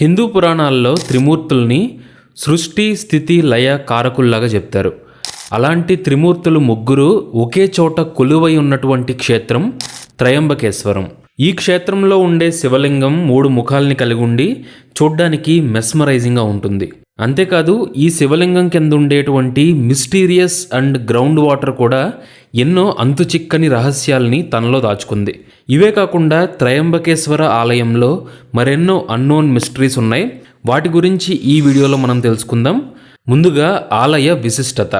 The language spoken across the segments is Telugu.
హిందూ పురాణాల్లో త్రిమూర్తుల్ని సృష్టి స్థితి లయ కారకుల్లాగా చెప్తారు. అలాంటి త్రిమూర్తులు ముగ్గురు ఒకే చోట కొలువై ఉన్నటువంటి క్షేత్రం త్రయంబకేశ్వరం. ఈ క్షేత్రంలో ఉండే శివలింగం మూడు ముఖాల్ని కలిగి ఉండి చూడ్డానికి మెస్మరైజింగ్గా ఉంటుంది. అంతేకాదు ఈ శివలింగం కింద ఉండేటువంటి మిస్టీరియస్ అండ్ గ్రౌండ్ వాటర్ కూడా ఎన్నో అంతుచిక్కని రహస్యాల్ని తనలో దాచుకుంది. ఇవే కాకుండా త్రయంబకేశ్వర ఆలయంలో మరెన్నో అన్నోన్ మిస్టరీస్ ఉన్నాయి. వాటి గురించి ఈ వీడియోలో మనం తెలుసుకుందాం. ముందుగా ఆలయ విశిష్టత.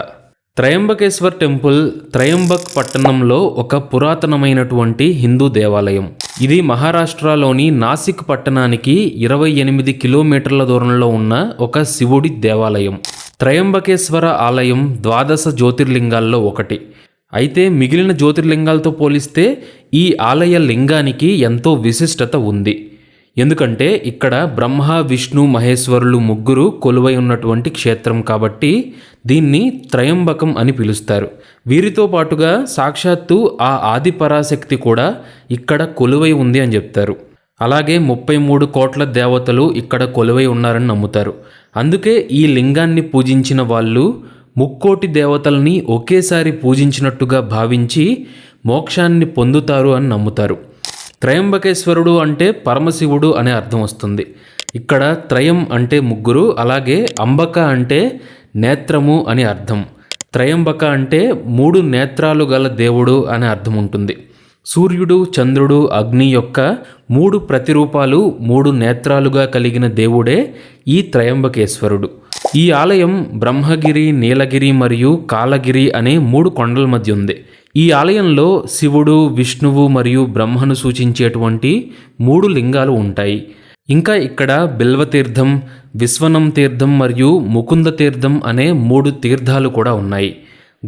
త్రయంబకేశ్వర్ టెంపుల్ త్రయంబక్ పట్టణంలో ఒక పురాతనమైనటువంటి హిందూ దేవాలయం. ఇది మహారాష్ట్రలోని నాసిక్ పట్టణానికి ఇరవై ఎనిమిది కిలోమీటర్ల దూరంలో ఉన్న ఒక శివుడి దేవాలయం. త్రయంబకేశ్వర ఆలయం ద్వాదశ జ్యోతిర్లింగాల్లో ఒకటి. అయితే మిగిలిన జ్యోతిర్లింగాలతో పోలిస్తే ఈ ఆలయ లింగానికి ఎంతో విశిష్టత ఉంది. ఎందుకంటే ఇక్కడ బ్రహ్మ విష్ణు మహేశ్వరులు ముగ్గురు కొలువై ఉన్నటువంటి క్షేత్రం కాబట్టి దీన్ని త్రయంబకం అని పిలుస్తారు. వీరితో పాటుగా సాక్షాత్తు ఆ ఆది పరాశక్తి కూడా ఇక్కడ కొలువై ఉంది అని చెప్తారు. అలాగే ముప్పై మూడు కోట్ల దేవతలు ఇక్కడ కొలువై ఉన్నారని నమ్ముతారు. అందుకే ఈ లింగాన్ని పూజించిన వాళ్ళు ముక్కోటి దేవతల్ని ఒకేసారి పూజించినట్టుగా భావించి మోక్షాన్ని పొందుతారు అని నమ్ముతారు. త్రయంబకేశ్వరుడు అంటే పరమశివుడు అనే అర్థం వస్తుంది. ఇక్కడ త్రయం అంటే ముగ్గురు అలాగే అంబక అంటే నేత్రము అని అర్థం. త్రయంబక అంటే మూడు నేత్రాలు గల దేవుడు అనే అర్థం ఉంటుంది. సూర్యుడు చంద్రుడు అగ్ని యొక్క మూడు ప్రతిరూపాలు మూడు నేత్రాలుగా కలిగిన దేవుడే ఈ త్రయంబకేశ్వరుడు. ఈ ఆలయం బ్రహ్మగిరి నీలగిరి మరియు కాలగిరి అనే మూడు కొండల మధ్య ఉంది. ఈ ఆలయంలో శివుడు విష్ణువు మరియు బ్రహ్మను సూచించేటువంటి మూడు లింగాలు ఉంటాయి. ఇంకా ఇక్కడ బిల్వతీర్థం విశ్వనం తీర్థం మరియు ముకుంద తీర్థం అనే మూడు తీర్థాలు కూడా ఉన్నాయి.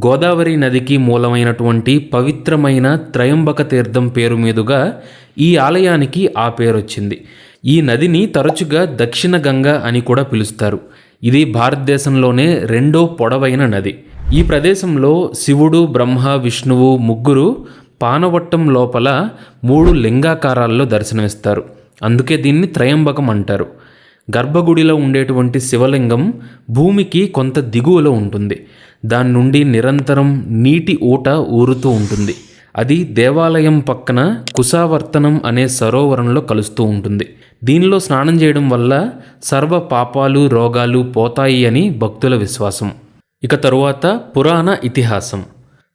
గోదావరి నదికి మూలమైనటువంటి పవిత్రమైన త్రయంబక తీర్థం పేరు మీదుగా ఈ ఆలయానికి ఆ పేరు వచ్చింది. ఈ నదిని తరచుగా దక్షిణ గంగ అని కూడా పిలుస్తారు. ఇది భారతదేశంలోనే రెండో పొడవైన నది. ఈ ప్రదేశంలో శివుడు బ్రహ్మ విష్ణువు ముగ్గురు పానవట్టం లోపల మూడు లింగాకారాల్లో దర్శనమిస్తారు. అందుకే దీన్ని త్రయంబకం అంటారు. గర్భగుడిలో ఉండేటువంటి శివలింగం భూమికి కొంత దిగువలో ఉంటుంది. దాని నుండి నిరంతరం నీటి ఊట ఊరుతూ ఉంటుంది. అది దేవాలయం పక్కన కుశావర్తనం అనే సరోవరంలో కలుస్తూ ఉంటుంది. దీనిలో స్నానం చేయడం వల్ల సర్వ పాపాలు రోగాలు పోతాయి అని భక్తుల విశ్వాసం. ఇక తరువాత పురాణ ఇతిహాసం.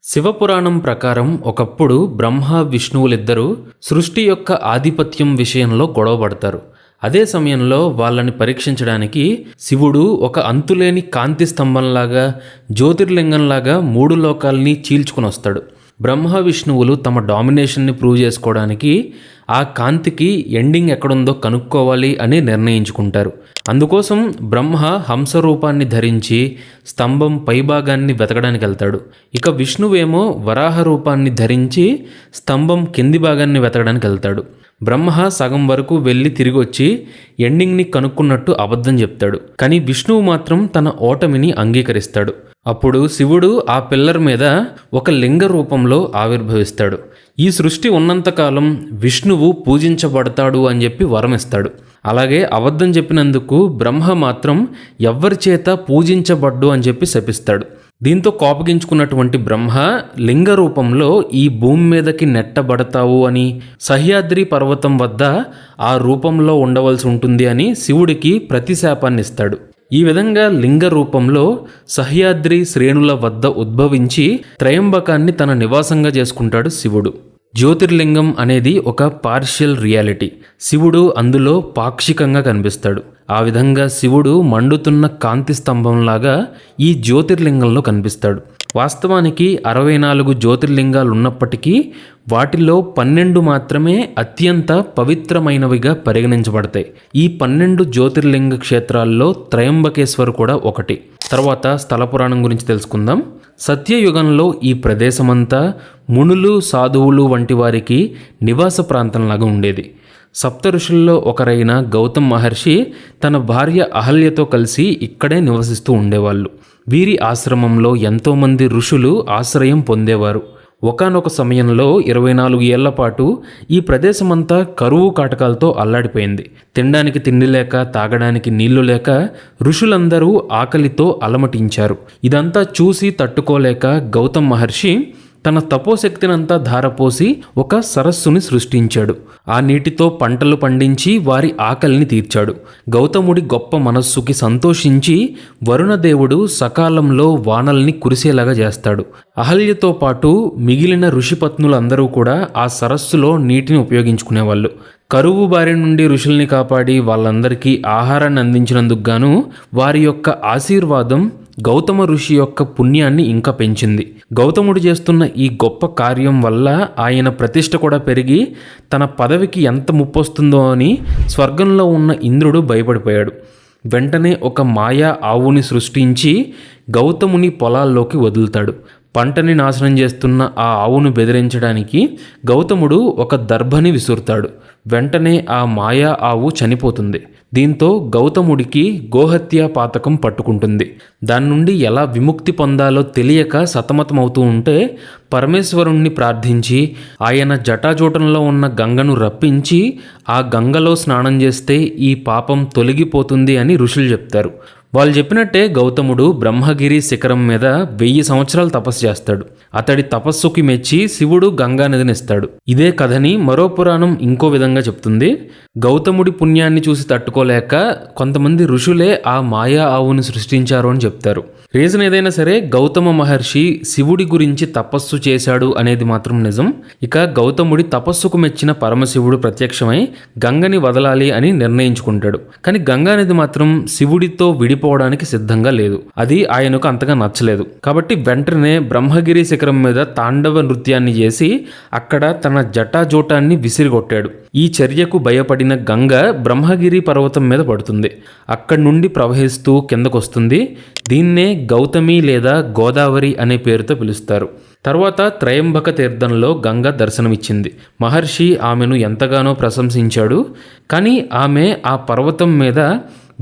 శివపురాణం ప్రకారం ఒకప్పుడు బ్రహ్మ విష్ణువులిద్దరూ సృష్టి యొక్క ఆధిపత్యం విషయంలో గొడవపడతారు అదే సమయంలో వాళ్ళని పరీక్షించడానికి శివుడు ఒక అంతులేని కాంతి స్తంభంలాగా జ్యోతిర్లింగంలాగా మూడు లోకాల్ని చీల్చుకుని వస్తాడు బ్రహ్మ విష్ణువులు తమ డామినేషన్ని ప్రూవ్ చేసుకోవడానికి ఆ కాంతికి ఎండింగ్ ఎక్కడుందో కనుక్కోవాలి అని నిర్ణయించుకుంటారు. అందుకోసం బ్రహ్మ హంస రూపాన్ని ధరించి స్తంభం పైభాగాన్ని వెతకడానికి వెళ్తాడు. ఇక విష్ణువేమో వరాహ రూపాన్ని ధరించి స్తంభం కింది భాగాన్ని వెతకడానికి వెళ్తాడు. బ్రహ్మ సగం వరకు వెళ్ళి తిరిగి వచ్చి ఎండింగ్ని కనుక్కున్నట్టు అబద్ధం చెప్తాడు. కానీ విష్ణువు మాత్రం తన ఓటమిని అంగీకరిస్తాడు. అప్పుడు శివుడు ఆ పిల్లర్ మీద ఒక లింగ రూపంలో ఆవిర్భవిస్తాడు. ఈ సృష్టి ఉన్నంతకాలం విష్ణువు పూజించబడతాడు అని చెప్పి వరమిస్తాడు. అలాగే అబద్ధం చెప్పినందుకు బ్రహ్మ మాత్రం ఎవ్వరి చేత పూజించబడ్డు అని చెప్పి శపిస్తాడు. దీంతో కోపగించుకున్నటువంటి బ్రహ్మ లింగ రూపంలో ఈ భూమి మీదకి నెట్టబడతావు అని సహ్యాద్రి పర్వతం వద్ద ఆ రూపంలో ఉండవలసి ఉంటుంది అని శివుడికి ప్రతిశాపాన్ని ఇస్తాడు ఈ విధంగా లింగ రూపంలో సహ్యాద్రి శ్రేణుల వద్ద ఉద్భవించి త్రయంబకాన్ని తన నివాసంగా చేసుకుంటాడు శివుడు. జ్యోతిర్లింగం అనేది ఒక పార్షియల్ రియాలిటీ శివుడు అందులో పాక్షికంగా కనిపిస్తాడు. ఆ విధంగా శివుడు మండుతున్న కాంతి స్తంభంలాగా ఈ జ్యోతిర్లింగంలో కనిపిస్తాడు. వాస్తవానికి అరవై నాలుగు జ్యోతిర్లింగాలు ఉన్నప్పటికీ వాటిలో పన్నెండు మాత్రమే అత్యంత పవిత్రమైనవిగా పరిగణించబడతాయి. ఈ పన్నెండు జ్యోతిర్లింగ క్షేత్రాల్లో త్రయంబకేశ్వర్ కూడా ఒకటి. తర్వాత స్థల పురాణం గురించి తెలుసుకుందాం. సత్యయుగంలో ఈ ప్రదేశమంతా మునులు సాధువులు వంటి వారికి నివాస ప్రాంతంలాగా ఉండేది. సప్త ఋషుల్లో ఒకరైన గౌతమ్ మహర్షి తన భార్య అహల్యతో కలిసి ఇక్కడే నివసిస్తూ ఉండేవాళ్ళు. వీరి ఆశ్రమంలో ఎంతోమంది ఋషులు ఆశ్రయం పొందేవారు. ఒకానొక సమయంలో ఇరవై నాలుగు ఏళ్ళ పాటు ఈ ప్రదేశమంతా కరువు కాటకాలతో అల్లాడిపోయింది. తినడానికి తిండి లేక తాగడానికి నీళ్ళు లేక ఋషులందరూ ఆకలితో అలమటించారు. ఇదంతా చూసి తట్టుకోలేక గౌతమ్ మహర్షి తన తపోశక్తినంతా ధారపోసి ఒక సరస్సుని సృష్టించాడు. ఆ నీటితో పంటలు పండించి వారి ఆకలిని తీర్చాడు. గౌతముడి గొప్ప మనస్సుకి సంతోషించి వరుణదేవుడు సకాలంలో వానల్ని కురిసేలాగా చేస్తాడు. అహల్యతో పాటు మిగిలిన ఋషిపత్నులందరూ కూడా ఆ సరస్సులో నీటిని ఉపయోగించుకునేవాళ్ళు. కరువు బారి నుండి ఋషుల్ని కాపాడి వాళ్ళందరికీ ఆహారాన్ని అందించినందుకు గాను వారి యొక్క ఆశీర్వాదం గౌతమ ఋషి యొక్క పుణ్యాన్ని ఇంకా పెంచింది. గౌతముడు చేస్తున్న ఈ గొప్ప కార్యం వల్ల ఆయన ప్రతిష్ట కూడా పెరిగి తన పదవికి ఎంత ముప్పొస్తుందో అని స్వర్గంలో ఉన్న ఇంద్రుడు భయపడిపోయాడు. వెంటనే ఒక మాయా ఆవుని సృష్టించి గౌతముని పొలాల్లోకి వదులుతాడు. పంటని నాశనం చేస్తున్న ఆ ఆవును బెదిరించడానికి గౌతముడు ఒక దర్భని విసురుతాడు. వెంటనే ఆ మాయా ఆవు చనిపోతుంది. దీంతో గౌతముడికి గోహత్య పాతకం పట్టుకుంటుంది. దాని నుండి ఎలా విముక్తి పొందాలో తెలియక సతమతమవుతూ ఉంటే పరమేశ్వరుణ్ణి ప్రార్థించి ఆయన జటాజూటంలో ఉన్న గంగను రప్పించి ఆ గంగలో స్నానం చేస్తే ఈ పాపం తొలగిపోతుంది అని ఋషులు చెప్తారు. వాళ్ళు చెప్పినట్టే గౌతముడు బ్రహ్మగిరి శిఖరం మీద వెయ్యి సంవత్సరాలు తపస్సు చేస్తాడు. అతడి తపస్సుకి మెచ్చి శివుడు గంగానదినిస్తాడు ఇదే కథని మరో పురాణం ఇంకో విధంగా చెప్తుంది. గౌతముడి పుణ్యాన్ని చూసి తట్టుకోలేక కొంతమంది ఋషులే ఆ మాయా ఆవుని సృష్టించారు అని చెప్తారు. రీజన్ ఏదైనా సరే గౌతమ మహర్షి శివుడి గురించి తపస్సు చేశాడు అనేది మాత్రం నిజం. ఇక గౌతముడి తపస్సుకు మెచ్చిన పరమశివుడు ప్రత్యక్షమై గంగని వదలాలి అని నిర్ణయించుకుంటాడు. కానీ గంగా నది మాత్రం శివుడితో విడి విడిపోవడానికి సిద్ధంగా లేదు. అది ఆయనకు అంతగా నచ్చలేదు. కాబట్టి వెంటనే బ్రహ్మగిరి శిఖరం మీద తాండవ నృత్యాన్ని చేసి అక్కడ తన జటాజూటాన్ని విసిరిగొట్టాడు. ఈ చర్యకు భయపడిన గంగ బ్రహ్మగిరి పర్వతం మీద పడుతుంది. అక్కడి నుండి ప్రవహిస్తూ కిందకొస్తుంది. దీన్నే గౌతమి లేదా గోదావరి అనే పేరుతో పిలుస్తారు. తర్వాత త్రయంబక తీర్థంలో గంగ దర్శనమిచ్చింది. మహర్షి ఆమెను ఎంతగానో ప్రశంసించాడు. కానీ ఆమె ఆ పర్వతం మీద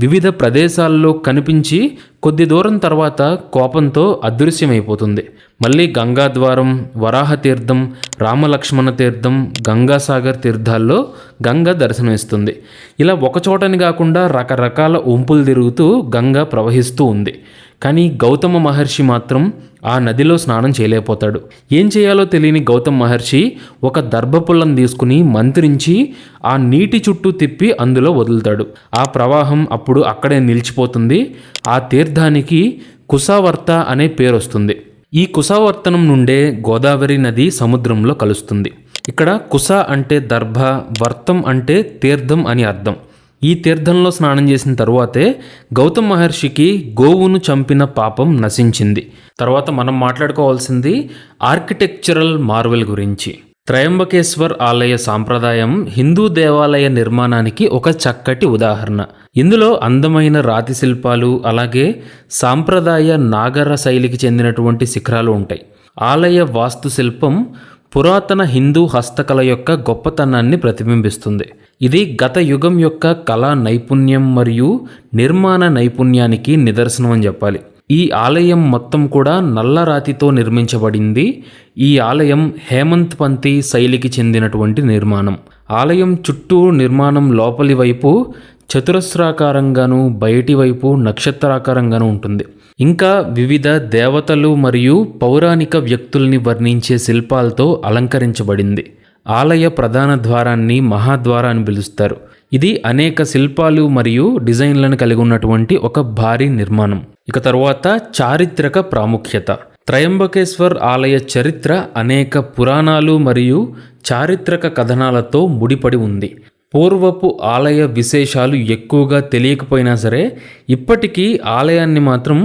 వివిధ ప్రదేశాల్లో కనిపించి కొద్ది దూరం తర్వాత కోపంతో అదృశ్యమైపోతుంది. మళ్ళీ గంగాద్వారం వరాహ తీర్థం రామలక్ష్మణ తీర్థం గంగాసాగర్ తీర్థాల్లో గంగ దర్శనమిస్తుంది. ఇలా ఒకచోటని కాకుండా రకరకాల ఉంపులు తిరుగుతూ గంగ ప్రవహిస్తూ ఉంది. కానీ గౌతమ మహర్షి మాత్రం ఆ నదిలో స్నానం చేయలేకపోతాడు. ఏం చేయాలో తెలియని గౌతమ్ మహర్షి ఒక దర్భపుల్లను తీసుకుని మంత్రించి ఆ నీటి చుట్టూ తిప్పి అందులో వదులుతాడు. ఆ ప్రవాహం అప్పుడు అక్కడే నిలిచిపోతుంది. ఆ తీర్థానికి కుసావర్త అనే పేరు వస్తుంది ఈ కుసావర్తనం నుండే గోదావరి నది సముద్రంలో కలుస్తుంది. ఇక్కడ కుస అంటే దర్భ వర్తం అంటే తీర్థం అని అర్థం. ఈ తీర్థంలో స్నానం చేసిన తరువాతే గౌతమ్ మహర్షికి గోవును చంపిన పాపం నశించింది. తర్వాత మనం మాట్లాడుకోవాల్సింది ఆర్కిటెక్చరల్ మార్వెల్ గురించి. త్రయంబకేశ్వర్ ఆలయ సాంప్రదాయం హిందూ దేవాలయ నిర్మాణానికి ఒక చక్కటి ఉదాహరణ. ఇందులో అందమైన రాతి శిల్పాలు అలాగే సాంప్రదాయ నాగర శైలికి చెందినటువంటి శిఖరాలు ఉంటాయి. ఆలయ వాస్తుశిల్పం పురాతన హిందూ హస్తకళ యొక్క గొప్పతనాన్ని ప్రతిబింబిస్తుంది. ఇది గత యుగం యొక్క కళా నైపుణ్యం మరియు నిర్మాణ నైపుణ్యానికి నిదర్శనం అని చెప్పాలి. ఈ ఆలయం మొత్తం కూడా నల్లరాతితో నిర్మించబడింది. ఈ ఆలయం హేమంత్ పంతి శైలికి చెందినటువంటి నిర్మాణం. ఆలయం చుట్టూ నిర్మాణం లోపలి వైపు చతురస్రాకారంగాను బయటి వైపు నక్షత్రాకారంగాను ఉంటుంది. ఇంకా వివిధ దేవతలు మరియు పౌరాణిక వ్యక్తుల్ని వర్ణించే శిల్పాలతో అలంకరించబడింది. ఆలయ ప్రధాన ద్వారాన్ని మహాద్వార అని పిలుస్తారు. ఇది అనేక శిల్పాలు మరియు డిజైన్లను కలిగి ఉన్నటువంటి ఒక భారీ నిర్మాణం. ఇక తరువాత చారిత్రక ప్రాముఖ్యత. త్రయంబకేశ్వర్ ఆలయ చరిత్ర అనేక పురాణాలు మరియు చారిత్రక కథనాలతో ముడిపడి ఉంది. పూర్వపు ఆలయ విశేషాలు ఎక్కువగా తెలియకపోయినా సరే ఇప్పటికీ ఆలయాన్ని మాత్రం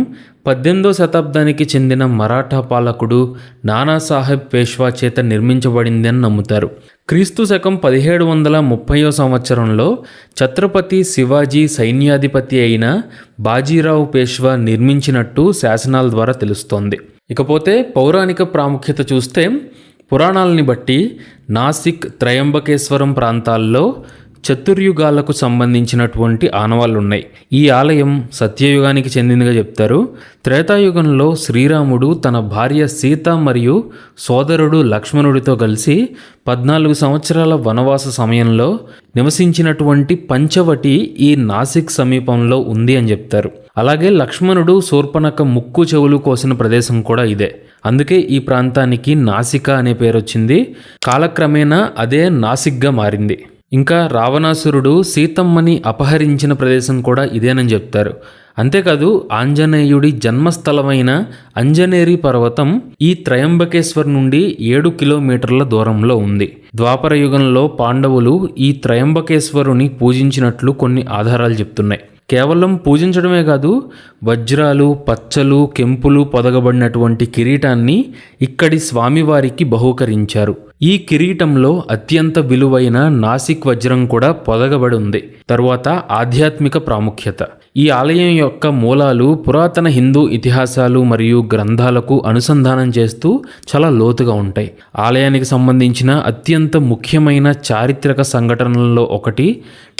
పద్దెనిమిదో శతాబ్దానికి చెందిన మరాఠా పాలకుడు నానాసాహెబ్ పేష్వా చేత నిర్మించబడిందని నమ్ముతారు. క్రీస్తు శకం పదిహేడు వందల ముప్పయో సంవత్సరంలో ఛత్రపతి శివాజీ సైన్యాధిపతి అయిన బాజీరావు పేష్వా నిర్మించినట్టు శాసనాల ద్వారా తెలుస్తోంది. ఇకపోతే పౌరాణిక ప్రాముఖ్యత చూస్తే పురాణాలని బట్టి నాసిక్ త్రయంబకేశ్వరం ప్రాంతాల్లో చతుర్యుగాలకు సంబంధించినటువంటి ఆనవాళ్ళు ఉన్నాయి ఈ ఆలయం సత్యయుగానికి చెందిందిగా చెప్తారు. త్రేతాయుగంలో శ్రీరాముడు తన భార్య సీత మరియు సోదరుడు లక్ష్మణుడితో కలిసి పద్నాలుగు సంవత్సరాల వనవాస సమయంలో నివసించినటువంటి పంచవటి ఈ నాసిక్ సమీపంలో ఉంది అని చెప్తారు. అలాగే లక్ష్మణుడు శూర్పణక ముక్కు చెవులు కోసిన ప్రదేశం కూడా ఇదే. అందుకే ఈ ప్రాంతానికి నాసిక అనే పేరు వచ్చింది కాలక్రమేణా అదే నాసిక్గా మారింది. ఇంకా రావణాసురుడు సీతమ్మని అపహరించిన ప్రదేశం కూడా ఇదేనని చెప్తారు. అంతేకాదు ఆంజనేయుడి జన్మస్థలమైన అంజనేరి పర్వతం ఈ త్రయంబకేశ్వర్ నుండి ఏడు కిలోమీటర్ల దూరంలో ఉంది. ద్వాపర యుగంలో పాండవులు ఈ త్రయంబకేశ్వరుని పూజించినట్లు కొన్ని ఆధారాలు చెప్తున్నాయి. కేవలం పూజించడమే కాదు వజ్రాలు పచ్చలు కెంపులు పొదగబడినటువంటి కిరీటాన్ని ఇక్కడి స్వామివారికి బహూకరించారు. ఈ కిరీటంలో అత్యంత విలువైన నాసిక్ వజ్రం కూడా పొదగబడి ఉంది. తరువాత ఆధ్యాత్మిక ప్రాముఖ్యత. ఈ ఆలయం యొక్క మూలాలు పురాతన హిందూ ఇతిహాసాలు మరియు గ్రంథాలకు అనుసంధానం చేస్తూ చాలా లోతుగా ఉంటాయి. ఆలయానికి సంబంధించిన అత్యంత ముఖ్యమైన చారిత్రక సంఘటనలలో ఒకటి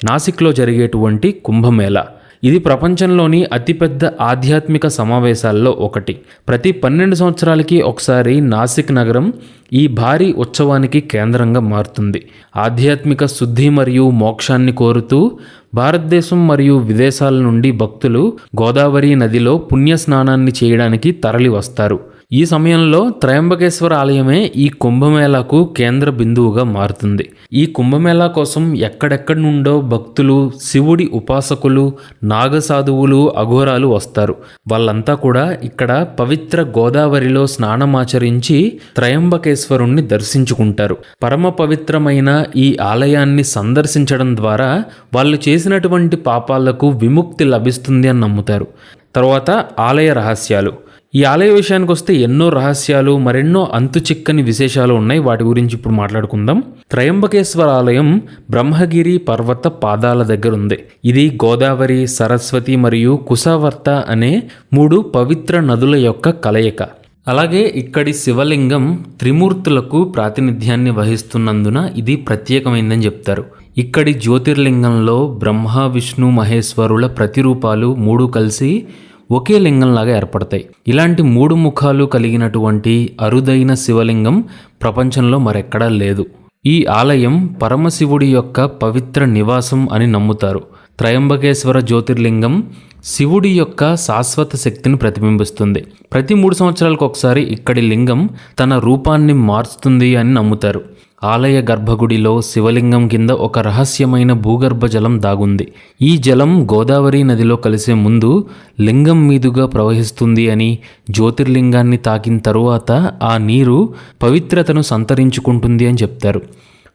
నాసిక్లో జరిగేటువంటి కుంభమేళ. ఇది ప్రపంచంలోని అతిపెద్ద ఆధ్యాత్మిక సమావేశాల్లో ఒకటి. ప్రతి పన్నెండు సంవత్సరాలకి ఒకసారి నాసిక్ నగరం ఈ భారీ ఉత్సవానికి కేంద్రంగా మారుతుంది. ఆధ్యాత్మిక శుద్ధి మరియు మోక్షాన్ని కోరుతూ భారతదేశం మరియు విదేశాల నుండి భక్తులు గోదావరి నదిలో పుణ్య స్నానాన్ని చేయడానికి తరలి వస్తారు ఈ సమయంలో త్రయంబకేశ్వర ఆలయమే ఈ కుంభమేళాకు కేంద్ర బిందువుగా మారుతుంది. ఈ కుంభమేళా కోసం ఎక్కడెక్కడి నుండో భక్తులు శివుడి ఉపాసకులు నాగసాధువులు అఘోరాలు వస్తారు. వాళ్ళంతా కూడా ఇక్కడ పవిత్ర గోదావరిలో స్నానమాచరించి త్రయంబకేశ్వరుణ్ణి దర్శించుకుంటారు. పరమ పవిత్రమైన ఈ ఆలయాన్ని సందర్శించడం ద్వారా వాళ్ళు చేసినటువంటి పాపాలకు విముక్తి లభిస్తుంది అని నమ్ముతారు. తర్వాత ఆలయ రహస్యాలు. ఈ ఆలయ విషయానికి వస్తే ఎన్నో రహస్యాలు మరెన్నో అంతు చిక్కని విశేషాలు ఉన్నాయి. వాటి గురించి ఇప్పుడు మాట్లాడుకుందాం. త్రయంబకేశ్వర ఆలయం బ్రహ్మగిరి పర్వత పాదాల దగ్గర ఉంది. ఇది గోదావరి సరస్వతి మరియు కుసావర్త అనే మూడు పవిత్ర నదుల యొక్క కలయిక. అలాగే ఇక్కడి శివలింగం త్రిమూర్తులకు ప్రాతినిధ్యాన్ని వహిస్తున్నందున ఇది ప్రత్యేకమైందని చెప్తారు. ఇక్కడి జ్యోతిర్లింగంలో బ్రహ్మ విష్ణు మహేశ్వరుల ప్రతిరూపాలు మూడు కలిసి ఒకే లింగంలాగా ఏర్పడతాయి. ఇలాంటి మూడు ముఖాలు కలిగినటువంటి అరుదైన శివలింగం ప్రపంచంలో మరెక్కడా లేదు. ఈ ఆలయం పరమశివుడి యొక్క పవిత్ర నివాసం అని నమ్ముతారు. త్రయంబకేశ్వర జ్యోతిర్లింగం శివుడి యొక్క శాశ్వత శక్తిని ప్రతిబింబిస్తుంది. ప్రతి మూడు సంవత్సరాలకు ఒకసారి ఇక్కడి లింగం తన రూపాన్ని మార్చుతుంది అని నమ్ముతారు. ఆలయ గర్భగుడిలో శివలింగం కింద ఒక రహస్యమైన భూగర్భ జలం దాగుంది. ఈ జలం గోదావరి నదిలో కలిసే ముందు లింగం మీదుగా ప్రవహిస్తుంది అని జ్యోతిర్లింగాన్ని తాకిన తరువాత ఆ నీరు పవిత్రతను సంతరించుకుంటుంది అని చెప్తారు.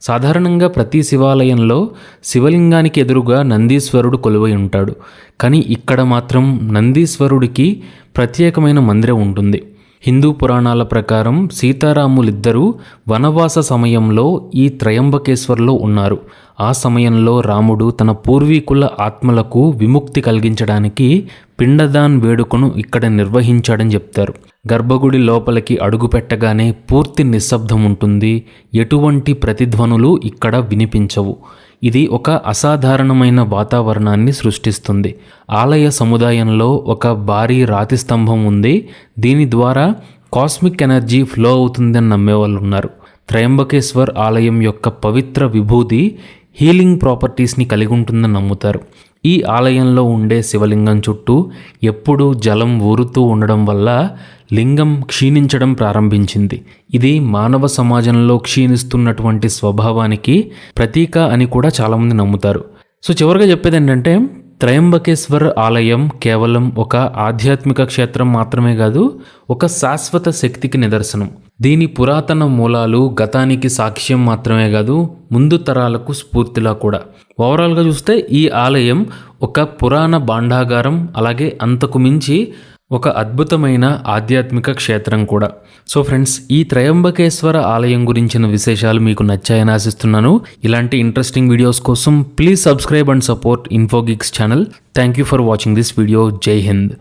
సాధారణంగా ప్రతి శివాలయంలో శివలింగానికి ఎదురుగా నందీశ్వరుడు కొలువై ఉంటాడు. కానీ ఇక్కడ మాత్రం నందీశ్వరుడికి ప్రత్యేకమైన మందిరం ఉంటుంది. హిందూ పురాణాల ప్రకారం సీతారాములిద్దరూ వనవాస సమయంలో ఈ త్రయంబకేశ్వర్లో ఉన్నారు. ఆ సమయంలో రాముడు తన పూర్వీకుల ఆత్మలకు విముక్తి కలిగించడానికి పిండదాన్ వేడుకను ఇక్కడ నిర్వహించాడని చెప్తారు. గర్భగుడి లోపలికి అడుగుపెట్టగానే పూర్తి నిశ్శబ్దం ఉంటుంది. ఎటువంటి ప్రతిధ్వనులు ఇక్కడ వినిపించవు. ఇది ఒక అసాధారణమైన వాతావరణాన్ని సృష్టిస్తుంది. ఆలయ సముదాయంలో ఒక భారీ రాతి స్తంభం ఉంది. దీని ద్వారా కాస్మిక్ ఎనర్జీ ఫ్లో అవుతుందని నమ్మేవాళ్ళు ఉన్నారు త్రయంబకేశ్వర్ ఆలయం యొక్క పవిత్ర విభూతి హీలింగ్ ప్రాపర్టీస్ని కలిగి ఉంటుందని నమ్ముతారు. ఈ ఆలయంలో ఉండే శివలింగం చుట్టూ ఎప్పుడూ జలం ఊరుతూ ఉండడం వల్ల లింగం క్షీణించడం ప్రారంభించింది. ఇది మానవ సమాజంలో క్షీణిస్తున్నటువంటి స్వభావానికి ప్రతీక అని కూడా చాలామంది నమ్ముతారు. సో చివరిగా చెప్పేది ఏంటంటే త్రయంబకేశ్వర్ ఆలయం కేవలం ఒక ఆధ్యాత్మిక క్షేత్రం మాత్రమే కాదు ఒక శాశ్వత శక్తికి నిదర్శనం. దీని పురాతన మూలాలు గతానికి సాక్ష్యం మాత్రమే కాదు ముందు తరాలకు స్ఫూర్తిలా కూడా. ఓవరాల్గా చూస్తే ఈ ఆలయం ఒక పురాణ భాండాగారం అలాగే అంతకు మించి ఒక అద్భుతమైన ఆధ్యాత్మిక క్షేత్రం కూడా. సో ఫ్రెండ్స్ ఈ త్రయంబకేశ్వర ఆలయం గురించిన విశేషాలు మీకు నచ్చాయని ఆశిస్తున్నాను. ఇలాంటి ఇంట్రెస్టింగ్ వీడియోస్ కోసం please subscribe and support Infogix channel thank you for watching this video Jai Hind